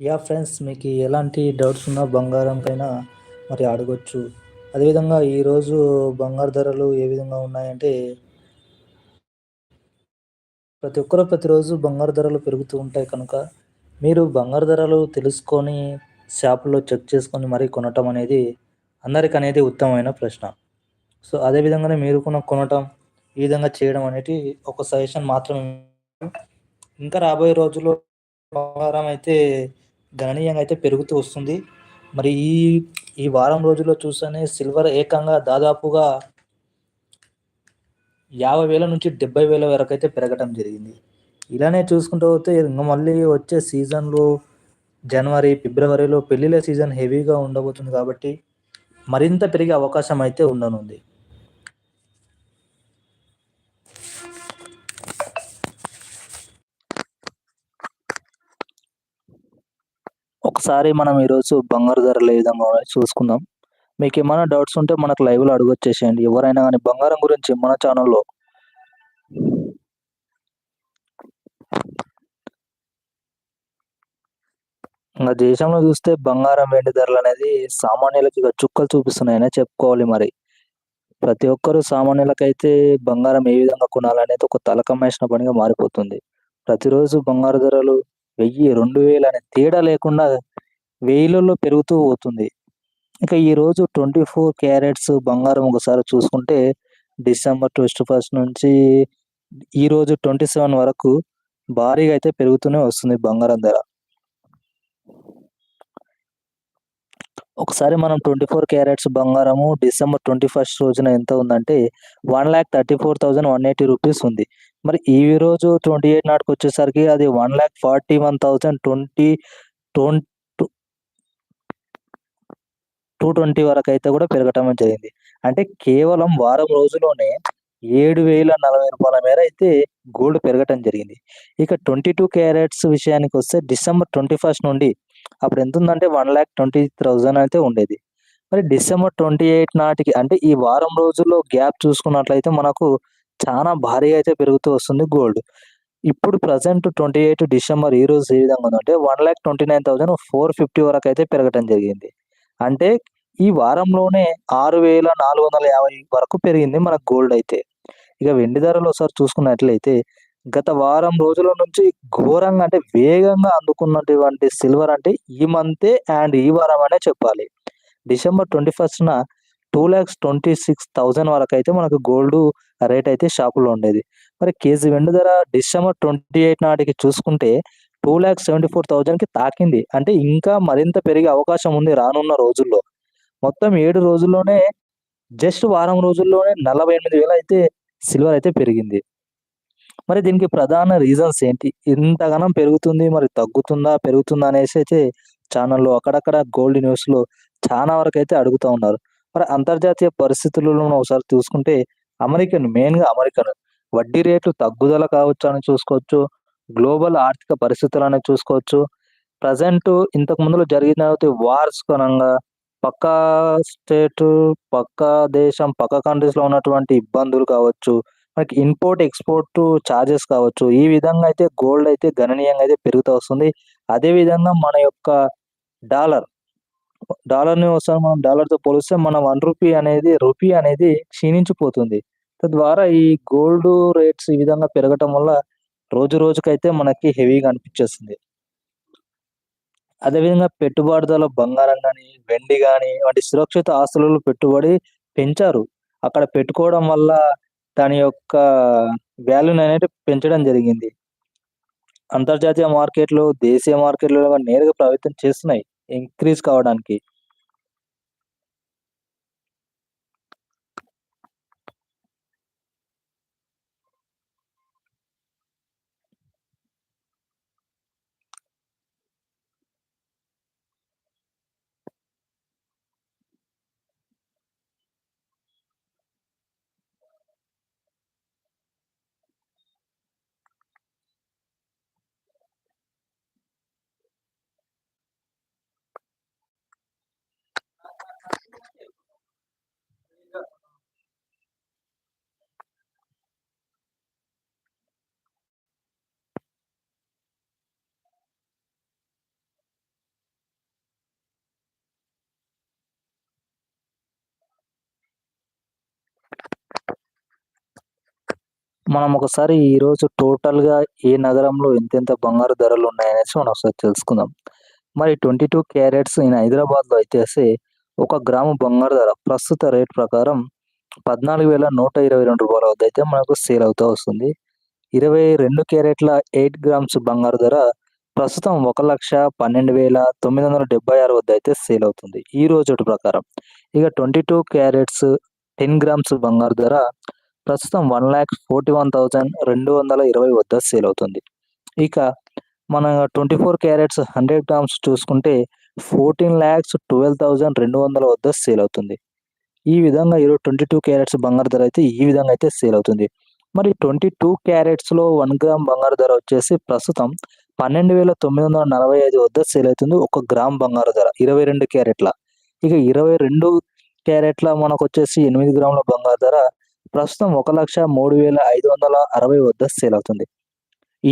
Yeah friends మీకు ఎలాంటి doubts ఉన్నా బంగారం పైన మరి అడగొచ్చు. అదేవిధంగా ఈరోజు బంగారు ధరలు ఏ విధంగా ఉన్నాయంటే ప్రతి ఒక్కరు ప్రతిరోజు బంగారు ధరలు పెరుగుతూ ఉంటాయి కనుక, మీరు బంగారు ధరలు తెలుసుకొని షాపులో చెక్ చేసుకొని మరీ కొనటం అనేది అందరికనేది ఉత్తమమైన ప్రశ్న. సో, అదే విధంగానే మీరు కూడా కొనటం, ఈ విధంగా చేయడం అనేది ఒక సజెషన్ మాత్రమే. ఇంకా రాబోయే రోజుల్లో బంగారం అయితే గణనీయంగా అయితే పెరుగుతూ వస్తుంది. మరి ఈ ఈ వారం రోజుల్లో చూస్తేనే సిల్వర్ ఏకంగా దాదాపుగా యాభై వేల నుంచి డెబ్భై వేల వరకు అయితే పెరగటం జరిగింది. ఇలానే చూసుకుంటూ పోతే ఇంకా మళ్ళీ వచ్చే సీజన్‌లో జనవరి, ఫిబ్రవరిలో పెళ్ళిళ్ళ సీజన్ హెవీగా ఉండబోతుంది కాబట్టి, మరింత పెరిగే అవకాశం అయితే ఉండనుంది. ఒకసారి మనం ఈరోజు బంగారు ధరలు ఏ విధంగా చూసుకుందాం మీకు ఏమైనా డౌట్స్ ఉంటే మనకు లైవ్‌లో అడుగొచ్చేసేయండి. ఎవరైనా కానీ బంగారం గురించి మన ఛానల్లో ఇంకా దేశంలో చూస్తే బంగారం, వెండి అనేది సామాన్యులకి ఇక చుక్కలు చూపిస్తున్నాయనే చెప్పుకోవాలి మరి. ప్రతి ఒక్కరు సామాన్యులకైతే బంగారం ఏ విధంగా కొనాలనేది ఒక తలకమ్మేసిన పనిగా మారిపోతుంది. ప్రతిరోజు బంగారు ధరలు వెయ్యి రెండు వేలు అనే తేడా లేకుండా వెయ్యిలలో పెరుగుతూ పోతుంది. ఇక ఈరోజు ట్వంటీ ఫోర్ క్యారెట్స్ బంగారం ఒకసారి చూసుకుంటే డిసెంబర్ ట్వంటీ ఫస్ట్ నుంచి ఈరోజు ట్వంటీ సెవెన్ వరకు భారీగా అయితే పెరుగుతూనే వస్తుంది బంగారం ధర. ఒకసారి మనం ట్వంటీ ఫోర్ క్యారెట్స్ బంగారము డిసెంబర్ ట్వంటీ ఫస్ట్ రోజున ఎంత ఉందంటే one lakh thirty four thousand one eighty rupees ఉంది. మరి ఈ రోజు ట్వంటీ ఎయిట్ నాటికి వచ్చేసరికి అది one lakh forty one thousand twenty twenty two twenty వరకు అయితే కూడా పెరగటం జరిగింది. అంటే కేవలం వారం రోజుల్లోనే రూ. 7,040 మేర అయితే గోల్డ్ పెరగటం జరిగింది. ఇక 22 క్యారెట్స్ విషయానికి వస్తే డిసెంబర్ 21 నుండి అప్పుడు ఎంత ఉందంటే వన్ ల్యాక్ ట్వంటీ థౌజండ్ అయితే ఉండేది. మరి డిసెంబర్ 28 నాటికి అంటే ఈ వారం రోజుల్లో గ్యాప్ చూసుకున్నట్లయితే మనకు చాలా భారీగా అయితే పెరుగుతూ వస్తుంది గోల్డ్. ఇప్పుడు ప్రెసెంట్ ట్వంటీ ఎయిట్ డిసెంబర్ ఈ రోజు ఏ విధంగా ఉందంటే 1,29,450 వరకైతే పెరగటం జరిగింది. అంటే ఈ వారంలోనే 6,450 వరకు పెరిగింది మన గోల్డ్ అయితే. ఇక వెండి ధరలు ఒకసారి చూసుకున్నట్లయితే గత వారం రోజుల నుంచి ఘోరంగా అంటే వేగంగా అందుకున్నటువంటి సిల్వర్ అంటే ఈ మంతే అండ్ ఈ వారం అనే చెప్పాలి. December twenty ఫస్ట్న two lakhs twenty six thousand వరకు అయితే మనకు గోల్డ్ రేట్ అయితే షాపులో ఉండేది. మరి కేజీ వెండి ధర డిసెంబర్ 28 నాటికి చూసుకుంటే 2,74,000కి తాకింది. అంటే ఇంకా మరింత పెరిగే అవకాశం ఉంది రానున్న రోజుల్లో. మొత్తం ఏడు రోజుల్లోనే జస్ట్ వారం రోజుల్లోనే 48,000 అయితే సిల్వర్ అయితే పెరిగింది. మరి దీనికి ప్రధాన రీజన్స్ ఏంటి? ఇంతగానం పెరుగుతుంది మరి తగ్గుతుందా? పెరుగుతుందా? అనేసి అయితే ఛానల్లో అక్కడక్కడ గోల్డ్ న్యూస్‌లో చానా అయితే అడుగుతా ఉన్నారు. మరి అంతర్జాతీయ పరిస్థితులను ఒకసారి చూసుకుంటే అమెరికన్ మెయిన్‌గా అమెరికన్ వడ్డీ రేట్లు తగ్గుదల కావచ్చు అని చూసుకోవచ్చు. గ్లోబల్ ఆర్థిక పరిస్థితులని చూసుకోవచ్చు. ప్రజెంట్ ఇంతకు ముందులో జరిగిన వార్స్ కనంగా పక్కా స్టేట్ పక్క దేశం, పక్క కంట్రీస్లో ఉన్నటువంటి ఇబ్బందులు కావచ్చు. మనకి ఇంపోర్ట్, ఎక్స్‌పోర్ట్ చార్జెస్ కావచ్చు. ఈ విధంగా అయితే గోల్డ్ అయితే గణనీయంగా అయితే పెరుగుతూ వస్తుంది. అదే విధంగా మన యొక్క డాలర్, డాలర్‌ని వస్తాం మనం డాలర్‌తో పోలిస్తే మన వన్ రూపీ అనేది రూపీ అనేది క్షీణించిపోతుంది. తద్వారా ఈ గోల్డ్ రేట్స్ ఈ విధంగా పెరగటం వల్ల రోజు రోజుకైతే మనకి హెవీగా అనిపించేస్తుంది అదే విధంగా పెట్టుబడిదారులు బంగారం కానీ వెండి కానీ వంటి సురక్షిత ఆస్తులలో పెట్టుబడి పెంచారు. అక్కడ పెట్టుకోవడం వల్ల దాని యొక్క వాల్యూననేది పెంచడం జరిగింది. అంతర్జాతీయ మార్కెట్‌లు, దేశీయ మార్కెట్లు నేరుగా ప్రభావితం చేస్తున్నాయి ఇంక్రీజ్ కావడానికి. మనం ఒకసారి ఈరోజు టోటల్‌గా ఏ నగరంలో ఎంతెంత బంగారు ధరలు ఉన్నాయనేసి మనం ఒకసారి తెలుసుకుందాం. మరి 22 క్యారెట్స్ ఇన్ హైదరాబాద్‌లో అయితే ఒక గ్రాము బంగారు ధర ప్రస్తుత రేట్ ప్రకారం పద్నాలుగు వేల నూట ఇరవై రెండు రూపాయల వద్ద అయితే మనకు సేల్ అవుతూ వస్తుంది. 22 క్యారెట్ల ఎయిట్ గ్రామ్స్ బంగారు ధర ప్రస్తుతం ఒక లక్ష పన్నెండు వేల తొమ్మిది వందల డెబ్బై ఆరు వద్ద అయితే సేల్ అవుతుంది. ఈ రోజు ప్రకారం. ఇక 22 క్యారెట్స్ 10 గ్రామ్స్ బంగారు ధర ప్రస్తుతం one lakh forty one thousand రెండు వందల ఇరవై వద్ద సేల్ అవుతుంది. ఇక మన twenty four carats hundred grams చూసుకుంటే ఫోర్టీన్ ల్యాక్స్ ట్వెల్వ్ థౌజండ్ రెండు వందల వద్ద సేల్ అవుతుంది. ఈ విధంగా ఈరోజు ట్వంటీ టూ క్యారెట్స్ బంగారు ధర అయితే ఈ విధంగా అయితే సేల్ అవుతుంది. మరి ట్వంటీ టూ క్యారెట్స్లో వన్ గ్రామ్ బంగారు ధర వచ్చేసి ప్రస్తుతం పన్నెండు వేల తొమ్మిది వందల నలభై ఐదు వద్ద సేల్ అవుతుంది ఒక గ్రామ్ బంగారు ధర ఇరవై రెండు క్యారెట్ల. ఇక ఇరవై రెండు క్యారెట్ల మనకు వచ్చేసి ఎనిమిది గ్రాముల బంగారు ధర ప్రస్తుతం ఒక లక్ష మూడు వేల ఐదు వందల అరవై వద్ద సేల్ అవుతుంది.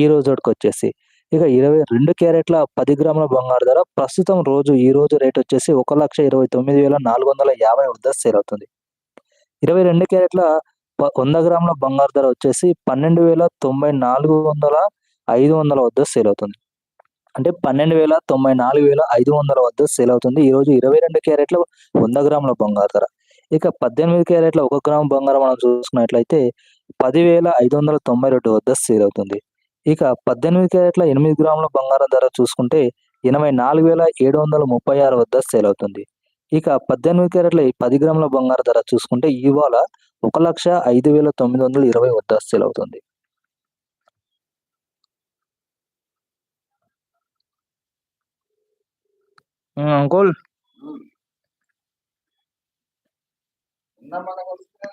ఈ రోజు వచ్చేసి ఇక ఇరవై రెండు క్యారెట్ల పది గ్రాముల బంగారు ధర ప్రస్తుతం రోజు ఈ రోజు రేట్ వచ్చేసి ఒక లక్ష ఇరవై తొమ్మిది వేల నాలుగు వందల యాభై వద్ద సేల్ అవుతుంది. ఇరవై రెండు క్యారెట్ల వంద గ్రాముల బంగారు ధర వచ్చేసి పన్నెండు వేల తొంభై నాలుగు వందల ఐదు వందల వద్ద సేల్ అవుతుంది. అంటే పన్నెండు వేల తొంభై నాలుగు వేల ఐదు వందల వద్ద సేల్ అవుతుంది. ఈరోజు ఇరవై రెండు క్యారెట్ల వంద గ్రాముల బంగారు ధర. ఇక పద్దెనిమిది క్యారెట్ల ఒక గ్రాము బంగారం మనం చూసుకున్నట్లయితే పదివేల ఐదు వందల తొంభై రెండు వద్ద సేల్ అవుతుంది. ఇక పద్దెనిమిది క్యారెట్ల ఎనిమిది గ్రాముల బంగారం ధర చూసుకుంటే ఎనభై నాలుగు వేల ఏడు వందల ముప్పై ఆరు వద్ద సేల్ అవుతుంది. ఇక పద్దెనిమిది క్యారెట్ల పది గ్రాముల బంగారం ధర చూసుకుంటే ఇవాళ ఒక లక్ష ఐదు వేల తొమ్మిది వందల ఇరవై వద్ద సేల్ అవుతుంది. అంకుల్ 生々しくな